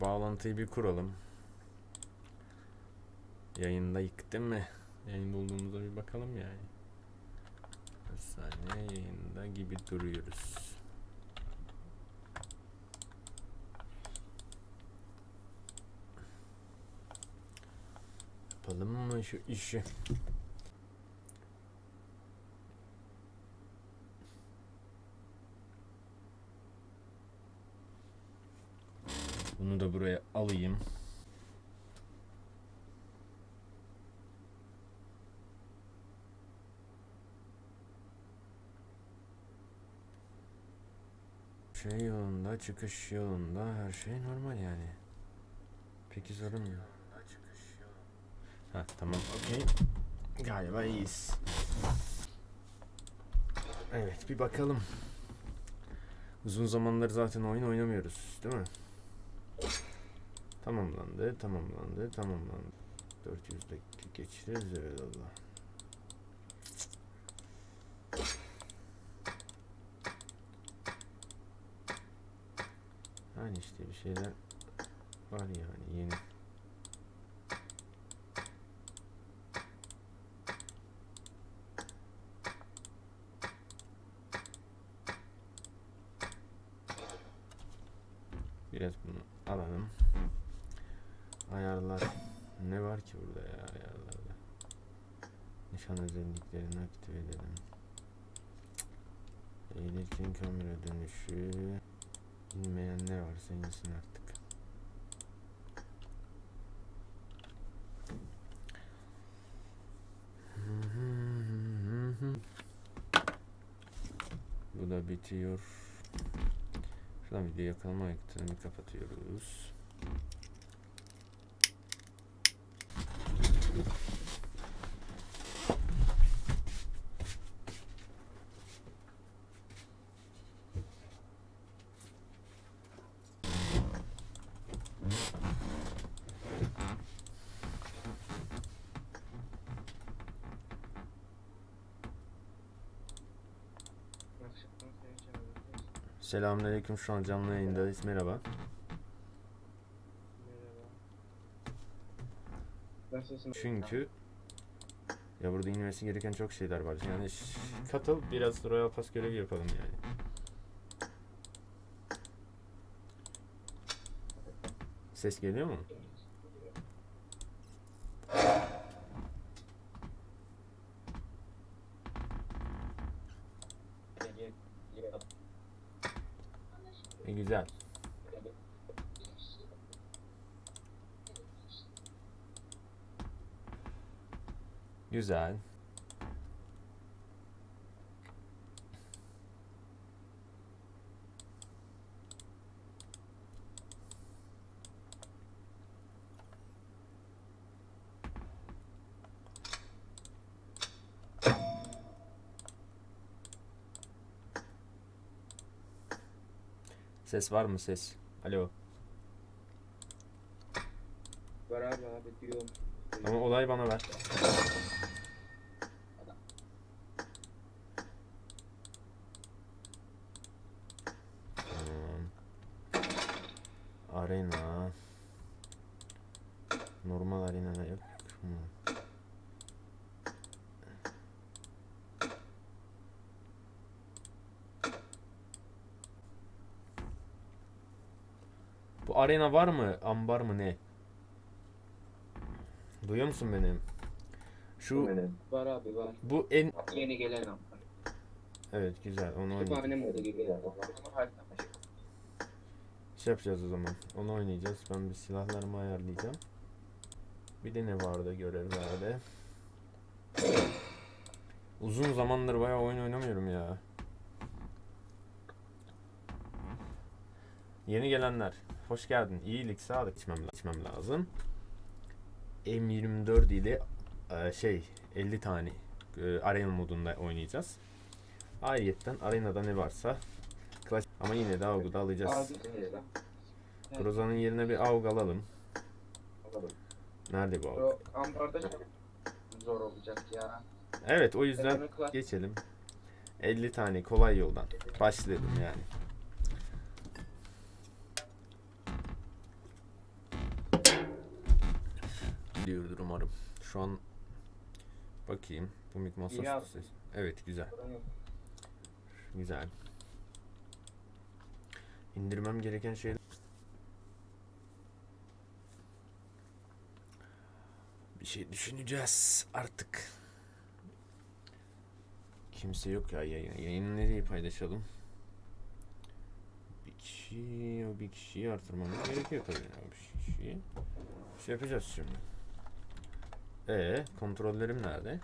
Bağlantıyı bir kuralım. Yayında değil mi? Yayında olduğumuza bir bakalım yani. Bir saniye yayında gibi duruyoruz. Yapalım mı şu işi? Bunu da buraya alayım. Şey yolunda, çıkış yolunda her şey normal yani. Peki sorun mu? Ha tamam okey. Galiba iyiyiz. Evet bir bakalım. Uzun zamandır zaten oyun oynamıyoruz değil mi? Tamamlandı, tamamlandı, tamamlandı. 400 dakika geçiririz evet Allah. Yani işte bir şeyler var yani yeni. Biraz bunu alalım. Ayarlar. Ne var ki burada ya ayarlarda? Nişan özelliklerini aktive edelim. Eğilirken kamera dönüşü. İnmeyen ne varsa insin artık. Bu da bitiyor. Şuradan video yakalama ayaklarını kapatıyoruz. Selamünaleyküm şu an canlı yayındayız. Merhaba. Çünkü ya burada inmesi gereken çok şeyler var. Yani katıl biraz Royal Pass görevi yapalım yani. Ses geliyor mu? E, güzel. Güzel. Ses var mı ses? Alo. Var abi abi diyorum. Ama olayı bana ver. Arena. Normal arena yok mu? Bu arena var mı? Ambar mı ne? Duyuyor musun beni? Şu Var abi var. bu en Yeni gelen ama. evet güzel onu. Kütüphane modu gibi. Harika. Şey yapacağız o zaman. Onu oynayacağız. Ben bir silahlarımı ayarlayacağım. Bir de ne vardı görevlerde? Uzun zamandır bayağı oyun oynamıyorum ya. Yeni gelenler. Hoş geldin. İyilik, sağlık içmem, içmem lazım. M24 ile e, şey 50 tane e, arena modunda oynayacağız. Ayrıyetten arenada ne varsa klasik ama yine de avgu da alacağız. Abi. Groza'nın yerine bir AUG alalım. Nerede bu AUG? O ambarda çok zor olacak ya. Evet o yüzden geçelim. 50 tane kolay yoldan başlayalım yani. gidiyordur umarım. Şu an bakayım. Bu mik İyi masaüstü abi. ses. Evet güzel. Güzel. İndirmem gereken şey bir şey düşüneceğiz artık. Kimse yok ya yayın. Yayını nereye paylaşalım? Bir kişi, o bir kişiyi artırmamız gerekiyor tabii. ya, Bir kişiyi. Şey yapacağız şimdi. E kontrollerim nerede?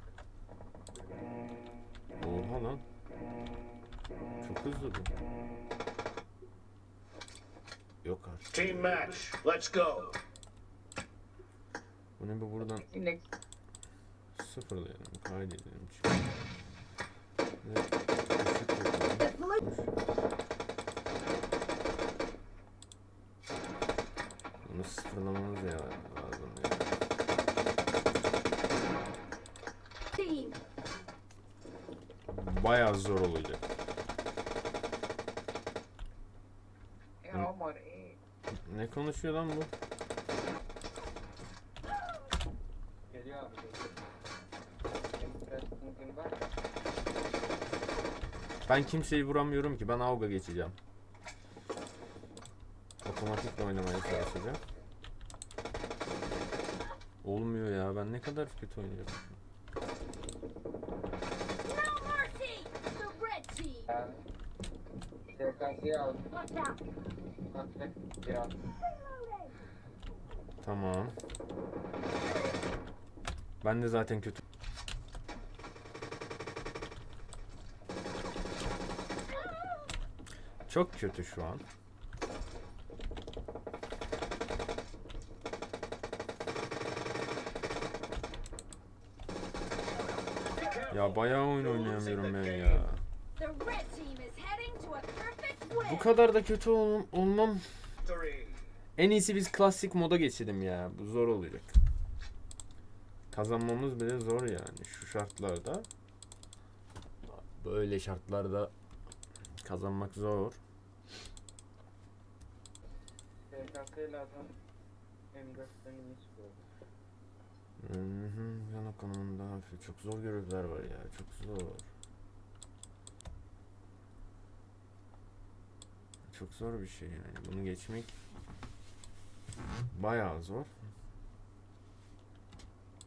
Oha lan. Çok hızlı bu. Yok artık. Team match. Let's go. Bu ne bu buradan Index. sıfırlayalım, kaydedelim. Çık. Ve yapalım. Bunu sıfırlamamız ya lazım ya. Bayağı zor olacak. Ya Omar iyi. Ne konuşuyor lan bu? Geliyor abi. Ben kimseyi vuramıyorum ki. Ben Avga geçeceğim. Otomatikle oynamaya çalışacağım. Olmuyor ya. Ben ne kadar kötü oynuyorum. Aldım. Tamam. Ben de zaten kötü. Çok kötü şu an. Ya bayağı oyun oynayamıyorum ben ya. Bu kadar da kötü ol- olmam. En iyisi biz klasik moda geçelim ya. Bu zor olacak. Kazanmamız bile zor yani şu şartlarda. Böyle şartlarda kazanmak zor. SKS ile adam M4'ten iyi çıkıyor. Hı hı, Yan konumunda. Çok zor görevler var ya. Çok zor. Çok zor bir şey yani. Bunu geçmek bayağı zor.